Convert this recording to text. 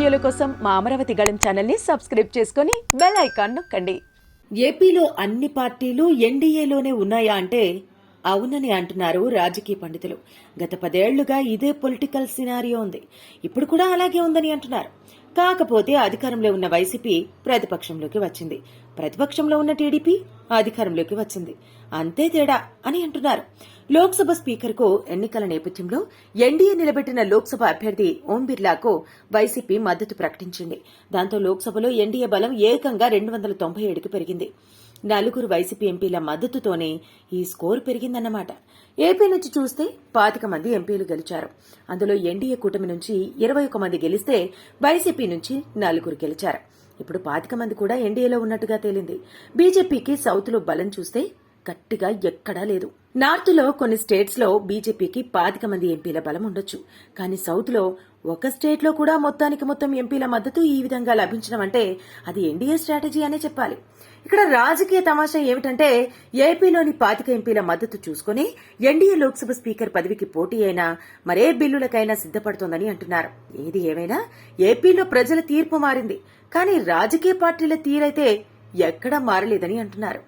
కోసం మా అమరావతి గళం ఛానల్ని సబ్స్క్రైబ్ చేసుకుని బెల్ ఐకాన్ నొక్కండి. ఏపీలో అన్ని పార్టీలు ఎన్డీఏలోనే ఉన్నాయా అంటే అవునని అంటున్నారు రాజకీయ పండితులు. గత పదేళ్ళుగా ఇదే పొలిటికల్ సినారియో ఉంది. ఇప్పుడు కూడా అలాగే ఉందని అంటున్నారు. కాకపోతే అధికారంలో ఉన్న వైసీపీ ప్రతిపక్షంలోకి వచ్చింది. ప్రతిపక్షంలో ఉన్న టీడీపీ అధికారంలోకి వచ్చింది. అంతే తేడా అని అంటున్నారు. లోక్సభ స్పీకర్కు ఎన్నికల నేపథ్యంలో ఎన్డీఏ నిలబెట్టిన లోక్సభ అభ్యర్థి ఓం బిర్లాకు వైసీపీ మద్దతు ప్రకటించింది. దాంతో లోక్సభలో ఎన్డీఏ బలం ఏకంగా రెండు వందల తొంభై ఏడుకు పెరిగింది. నలుగురు వైసీపీ ఎంపీల మద్దతుతోనే ఈ స్కోర్ పెరిగిందన్నమాట. ఏపీ నుంచి చూస్తే పాతిక మంది ఎంపీలు గెలిచారు. అందులో ఎన్డీఏ కూటమి నుంచి ఇరవై ఒక మంది గెలిస్తే వైసీపీ నుంచి నలుగురు గెలిచారు. ఇప్పుడు పాతిక మంది కూడా ఎన్డీఏలో ఉన్నట్టుగా తేలింది. బీజేపీకి సౌత్లో బలం చూస్తే గట్టిగా ఎక్కడా లేదు. నార్త్లో కొన్ని స్టేట్స్లో బీజేపీకి పాతిక మంది ఎంపీల బలం ఉండొచ్చు. కానీ సౌత్లో ఒక స్టేట్లో కూడా మొత్తానికి మొత్తం ఎంపీల మద్దతు ఈ విధంగా లభించడం అంటే అది ఎన్డీఏ స్ట్రాటజీ అనే చెప్పాలి. ఇక్కడ రాజకీయ తమాషా ఏమిటంటే ఏపీలోని పాతిక ఎంపీల మద్దతు చూసుకుని ఎన్డీఏ లోక్సభ స్పీకర్ పదవికి పోటీ అయినా మరే బిల్లులకైనా సిద్ధపడుతోందని అంటున్నారు. ఏది ఏమైనా ఏపీలో ప్రజల తీర్పు మారింది. కానీ రాజకీయ పార్టీల తీరైతే ఎక్కడా మారలేదని అంటున్నారు.